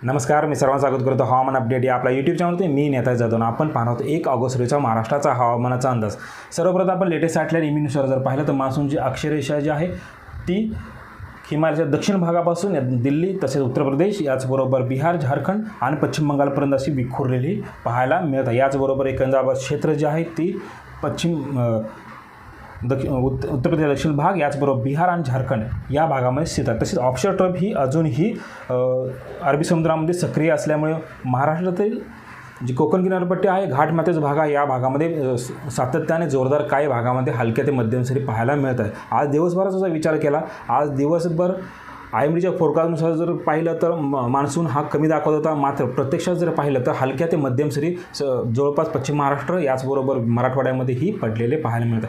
नमस्कार मी सर्वांचं स्वागत करतो हवामान अपडेट या आपल्या यूट्यूब चॅनलवरती. मी नेता जाधव आपण पाहणार आहोत एक ऑगस्ट रोजीचा महाराष्ट्राचा हवामानाचा अंदाज. सर्वप्रथम आपण लेटेस्ट आठल्या इमिनुसार जर पाहिलं तर मान्सूनची अक्षरेषा जी आहे ती हिमालयाच्या दक्षिण भागापासून दिल्ली तसेच उत्तर प्रदेश याचबरोबर बिहार झारखंड आणि पश्चिम बंगालपर्यंत अशी विखुरलेली पाहायला मिळत आहे. याचबरोबर एकंदाबाद क्षेत्र जे आहे ती पश्चिम दक्षिण उत्तर उत्तर प्रदेश दक्षिण भाग याचबरोबर बिहार आणि झारखंड या भागामध्ये स्थित आहे. तसेच ऑप्शर ट्रप ही अजूनही अरबी समुद्रामध्ये सक्रिय असल्यामुळे महाराष्ट्रातील जी कोकण किनारपट्टी आहे घाटमाथ्याचा भाग आहे या भागामध्ये सातत्याने जोरदार काही भागामध्ये हलक्या ते मध्यम सरी पाहायला मिळत आहे आज दिवसभराचा जर विचार केला आज दिवसभर आय एम डीच्या फोरकास्टनुसार जर पाहिलं तर म- मान्सून हा कमी दाखवत होता. मात्र प्रत्यक्षात जर पाहिलं तर हलक्या ते मध्यम सरी स जवळपास पश्चिम महाराष्ट्र याचबरोबर मराठवाड्यामध्येही पडलेले पाहायला मिळतात.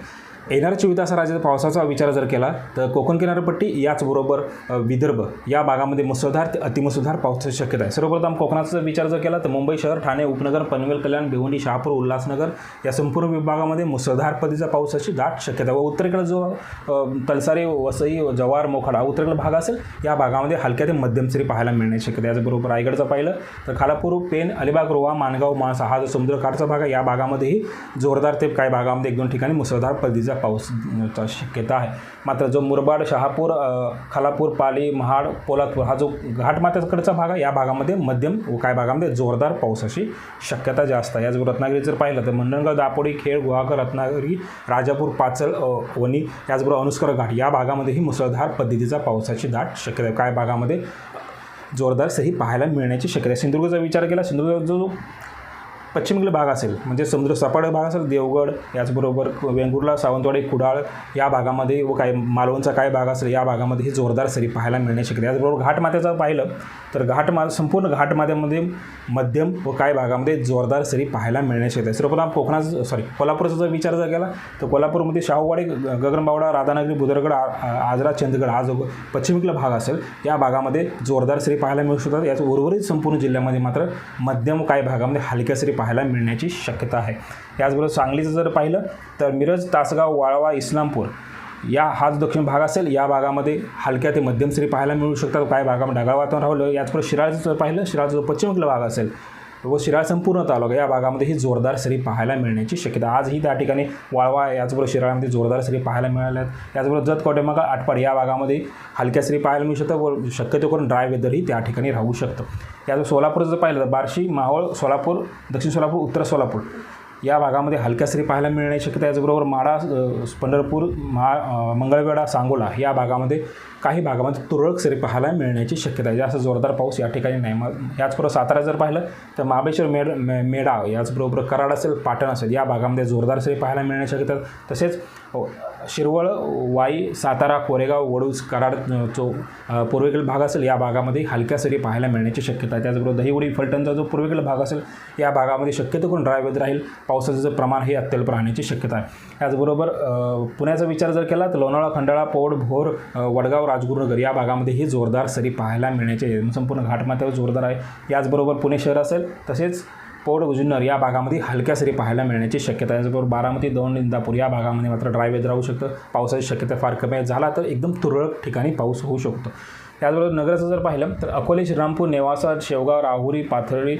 येणाऱ्या चोवीस राज्यात पावसाचा विचार जर केला तर कोकण किनारपट्टी याचबरोबर विदर्भ या भागामध्ये मुसळधार ते अतिमुसळधार पावसाची शक्यता आहे. सर्वप्रथम कोकणाचा विचार जर केला तर मुंबई शहर ठाणे उपनगर पनवेल कल्याण भिवंडी शहापूर उल्हासनगर या संपूर्ण विभागामध्ये मुसळधार पद्धतीचा पावसाची दाट शक्यता व उत्तरेकडे जो तलसारे तलसारी वसई जवार मोखाडा उत्तरेकडे भाग असेल या भागामध्ये हलक्या ते मध्यम सरी पाहायला मिळण्याची शक्यता याचबरोबर रायगडचं पाहिलं तर खालापूर पेन अलिबाग रोहा माणगाव माणसा हा जो समुद्रकाठचा भाग आहे या भागामध्येही जोरदार ते काही भागामध्ये एक दोन ठिकाणी मुसळधार पद्धतीचा पाऊसचा शक्यता आहे. मात्र जो मुरबाड शहापूर खालापूर पाली महाड पोलादपूर हा जो घाटमाथ्याकडचा भाग आहे या भागामध्ये मध्यम व काय भागामध्ये जोरदार पावसाची शक्यता जास्त आहे. याचबरोबर रत्नागिरी जर पाहिलं तर मंडणगाव दापोडी खेड गुहागर रत्नागिरी राजापूर पाचल वणी याचबरोबर अनुस्कर घाट या भागामध्येही मुसळधार पद्धतीचा पावसाची दाट शक्यता आहे. काय भागामध्ये जोरदार सही पाहायला मिळण्याची शक्यता आहे. सिंधुदुर्गचा विचार केला सिंधुदुर्ग जो पश्चिमेकडील भाग असेल म्हणजे समुद्र सपाट भाग असेल देवगड याचबरोबर वेंगुर्ला सावंतवाडी कुडाळ या भागामध्ये व काय मालवणचा काय भाग असेल या भागामध्ये ही जोरदार सरी पाहायला मिळणे शक्यता याचबरोबर घाटमाथ्याचं पाहिलं तर घाटमा संपूर्ण घाटमाथ्यामध्ये मध्यम व काय भागामध्ये जोरदार सरी पाहायला मिळणे शकते सर्वप्रथम कोकणात सॉरी कोल्हापूरचा जर विचार जर केला तर कोल्हापूरमध्ये शाहूवाडी ग- गगनबावडा राधानगरी बुदरगड आजरा चंदगड हा जो पश्चिमेकडला भाग असेल या भागामध्ये जोरदार सरी पाहायला मिळू शकतात. याच उर्वरित संपूर्ण जिल्ह्यामध्ये मात्र मध्यम काही भागामध्ये हलक्या सरी पाहायला पाहायला मिळण्याची शक्यता आहे. याचबरोबर सांगलीचं जर पाहिलं तर मिरज तासगाव वाळवा इस्लामपूर या हा जो दक्षिण भाग असेल या भागामध्ये हलक्या ते मध्यम सरी पाहायला मिळू शकतात. काही भागामध्ये ढगाळ वातावरण राहिलं याचबरोबर शिराळचं जर पाहिलं शिराळचा जो पश्चिमेकडला भाग असेल व शिराळ संपूर्ण तालुका या भागामध्ये ही जोरदार सरी पाहायला मिळण्याची शक्यता. आजही त्या ठिकाणी वाळवा याचबरोबर शिराळामध्ये जोरदार सरी पाहायला मिळाल्या आहेत. याचबरोबर जत कोटेमगा आटपाड या भागामध्ये हलक्या सरी पाहायला मिळू शकतं व शक्यतो करून ड्राय वेदरही त्या ठिकाणी राहू शकतं. याचं सोलापूर जर पाहिलं तर बार्शी मावळ सोलापूर दक्षिण सोलापूर उत्तर सोलापूर. या भागामध्ये हलक्या सरी पाहायला मिळण्याची शक्यता. याचबरोबर माडा पंढरपूर महा मंगळवेढा सांगोला या भागामध्ये काही भागामध्ये तुरळक सरी पाहायला मिळण्याची शक्यता आहे. जास्त जोरदार पाऊस या ठिकाणी नाही. मग याचबरोबर सातारा जर पाहिलं तर महाबळेश्वर मेड मे मेढा याचबरोबर कराड असेल पाटण असेल या भागामध्ये जोरदार सरी पाहायला मिळण्याची शक्यता तसेच हो, शिरवळ वाई सातारा कोरेगाव वडूज कराड जो पूर्वेकडील भाग असेल या भागामध्ये हलक्या सरी पाहायला मिळण्याची शक्यता आहे. त्याचबरोबर दहिवडी फलटणचा जो पूर्वेकडील भाग असेल या भागामध्ये शक्यतो करून ड्राय वेद राहील पावसाचं जे प्रमाण हे अत्यल्प राहण्याची शक्यता आहे. त्याचबरोबर पुण्याचा विचार जर केला तर लोणावळा खंडाळा पौड भोर वडगाव राजगुरुनगर या भागामध्ये ही जोरदार सरी पाहायला मिळण्याचे संपूर्ण घाटमाथ्यावर जोरदार आहे. याचबरोबर पुणे शहर असेल तसेच पौड जुन्नर या भागामध्ये हलक्या सरी पाहायला मिळण्याची शक्यता आहे. त्याचबरोबर बारामती दौंड इंदापूर या भागामध्ये मात्र ड्राय वेदर राहू शकतं. पावसाची शक्यता फार कमी आहे. झाला तर एकदम तुरळक ठिकाणी पाऊस होऊ शकतो. त्याचबरोबर नगराचं जर पाहिलं तर अकोले श्रीरामपूर नेवासा शेवगाव राहुरी पाथर्डी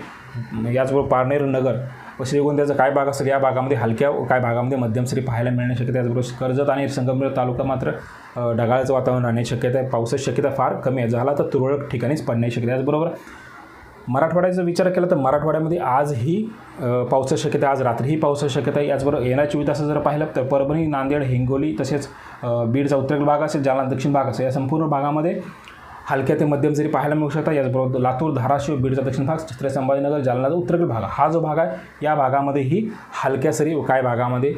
याचबरोबर पारनेर नगर व श्रीगोंद्याचा काय भाग असेल या भागामध्ये हलक्या काय भागामध्ये मध्यम सरी पाहायला मिळण्याची शक्यता त्याचबरोबर कर्जत आणि संगमनेर तालुका मात्र ढगाळचं ढगाळाचं वातावरण राहण्याची शक्यता आहे. पावसाची शक्यता फार कमी आहे. झाला तर तुरळक ठिकाणीच पडण्याची शक्यता त्याचबरोबर मराठवाड्याचा विचार केला तर मराठवाड्यामध्ये आजही पावसाची शक्यता आज रात्रीही पावसाची शक्यता आहे. याचबरोबर येणाऱ्या चोवीस तासात जर पाहिलं तर परभणी नांदेड हिंगोली तसेच बीडचा उत्तरेकडील भाग असेल जालना दक्षिण भाग असेल या संपूर्ण भागामध्ये हलक्या ते मध्यम जरी पाहायला मिळू शकतात. याचबरोबर लातूर धाराशिव बीडचा दक्षिण भाग छत्रपती संभाजीनगर जालनाचा उत्तरेकडील भाग. हा जो भाग आहे या भागामध्येही हलक्या सरी काय भागामध्ये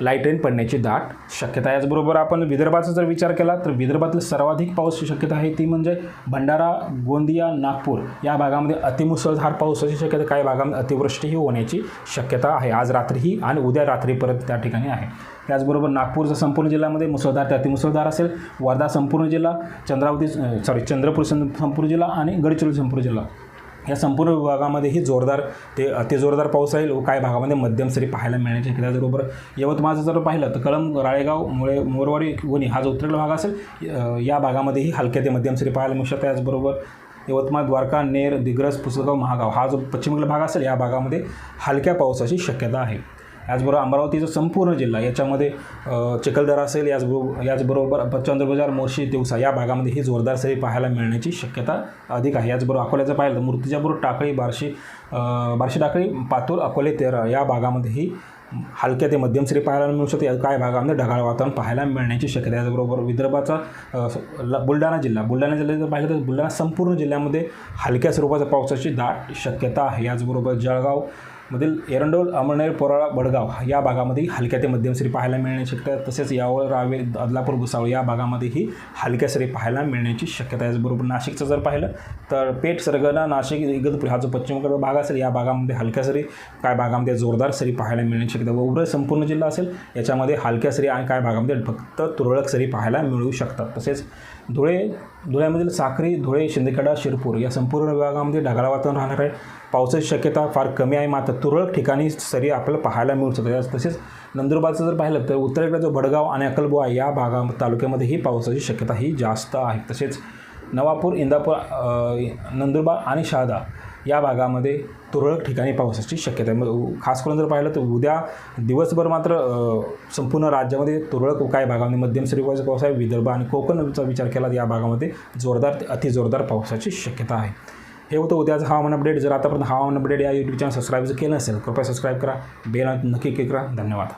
लाइट रेन पडण्याची दाट शक्यता याचबरोबर आपण विदर्भाचा जर विचार केला तर विदर्भातील सर्वाधिक पाऊसची शक्यता आहे ती म्हणजे भंडारा गोंदिया नागपूर या भागामध्ये अतिमुसळधार पावसाची शक्यता काही भागामध्ये अतिवृष्टीही होण्याची शक्यता आहे. आज रात्रीही आणि उद्या रात्रीपर्यंत त्या ठिकाणी आहे. त्याचबरोबर नागपूरचा संपूर्ण जिल्ह्यामध्ये मुसळधार ते अतिमुसळधार असेल. वर्धा संपूर्ण जिल्हा चंद्रावती सॉरी चंद्रपूर सं- संपूर्ण जिल्हा आणि गडचिरोली संपूर्ण जिल्हा. या संपूर्ण विभागामध्येही जोरदार ते अति जोरदार पाऊस राहील व काही भागामध्ये मध्यम सरी पाहायला मिळण्याची शक्यता आहे. त्याचबरोबर यवतमाळचं जर पाहिलं तर कळंब राळेगाव मुळे मोरवाडी वणी हा जो उत्तरेकडील भाग असेल या भागामध्येही हलक्या ते मध्यम सरी पाहायला मिळू शकतात त्याचबरोबर यवतमाळ द्वारका नेर दिग्रस पुसलगाव महागाव हा जो पश्चिमेकडील भाग असेल या भागामध्ये हलक्या पावसाची शक्यता आहे याचबरोबर अमरावतीचा संपूर्ण जिल्हा याच्यामध्ये चिखलदरा असेल याचबरोबर याचबरोबर चंद्रबाजार मोर्शी दिवसा या भागामध्ये ही जोरदार सरी पाहायला मिळण्याची शक्यता अधिक आहे. याचबरोबर अकोल्याचं पाहिलं तर मूर्तिजापूर टाकळी बार्शी बार्शी टाकळी पातूर अकोले तेरा या भागामध्येही हलक्या ते मध्यम सरी पाहायला मिळू शकते. या भागामध्ये ढगाळ वातावरण पाहायला मिळण्याची शक्यता याचबरोबर विदर्भाचा ल- बुलढाणा जिल्हा बुलढाणा जिल्ह्यात जर पाहिलं तर बुलढाणा संपूर्ण जिल्ह्यामध्ये हलक्या स्वरूपाच्या पावसाची दाट शक्यता आहे. याचबरोबर जळगाव मधील एरंडोल अमळनेर पोराळा बडगाव या भागामध्ये हलक्या ते मध्यम सरी पाहायला मिळण्याची शक्यता आहे. तसेच यावर रावे अदलापूर भुसावळ या भागामध्येही हलक्या सरी पाहायला मिळण्याची शक्यता आहे याचबरोबर नाशिकचं जर पाहिलं तर पेठ सरगना नाशिक इगतपुरी हा जो पश्चिमेकडील भाग असेल या भागामध्ये हलक्या सरी काय भागामध्ये जोरदार सरी पाहायला मिळण्याची शक्यता व संपूर्ण जिल्हा असेल याच्यामध्ये हलक्या सरी आणि काय भागामध्ये फक्त तुरळक सरी पाहायला मिळू शकतात तसेच धुळे धुळ्यामधील साखरी धुळे शिंदखेडा शिरपूर या संपूर्ण विभागामध्ये ढगाळ वातावरण राहणार आहे. पावसाची शक्यता फार कमी आहे. मात्र तुरळक ठिकाणी सरी आपल्याला पाहायला मिळू शकतात. तसेच नंदुरबारचं जर पाहिलं तर उत्तरेकडे जो भडगाव आणि अक्कलबुवा या भागा तालुक्यामध्ये ही पावसाची शक्यता ही जास्त आहे. तसेच नवापूर इंदापूर नंदुरबार आणि शहादा या भागामध्ये तुरळक ठिकाणी पावसाची शक्यता आहे. मग खास करून जर पाहिलं तर उद्या दिवसभर मात्र संपूर्ण राज्यामध्ये तुरळक काही भागामध्ये मध्यम स्वरूपाचा पाऊस आहे. विदर्भ आणि कोकणचा विचार केला तर या भागामध्ये जोरदार ते अतिजोरदार पावसाची शक्यता आहे. हे होतं उद्याचं हवामान अपडेट. जर आतापर्यंत हवामान अपडेट या यूट्यूब चॅनल सबस्क्राईब जर केलं नसेल कृपया सबस्क्राईब करा. बेल नक्की क्लिक करा. धन्यवाद.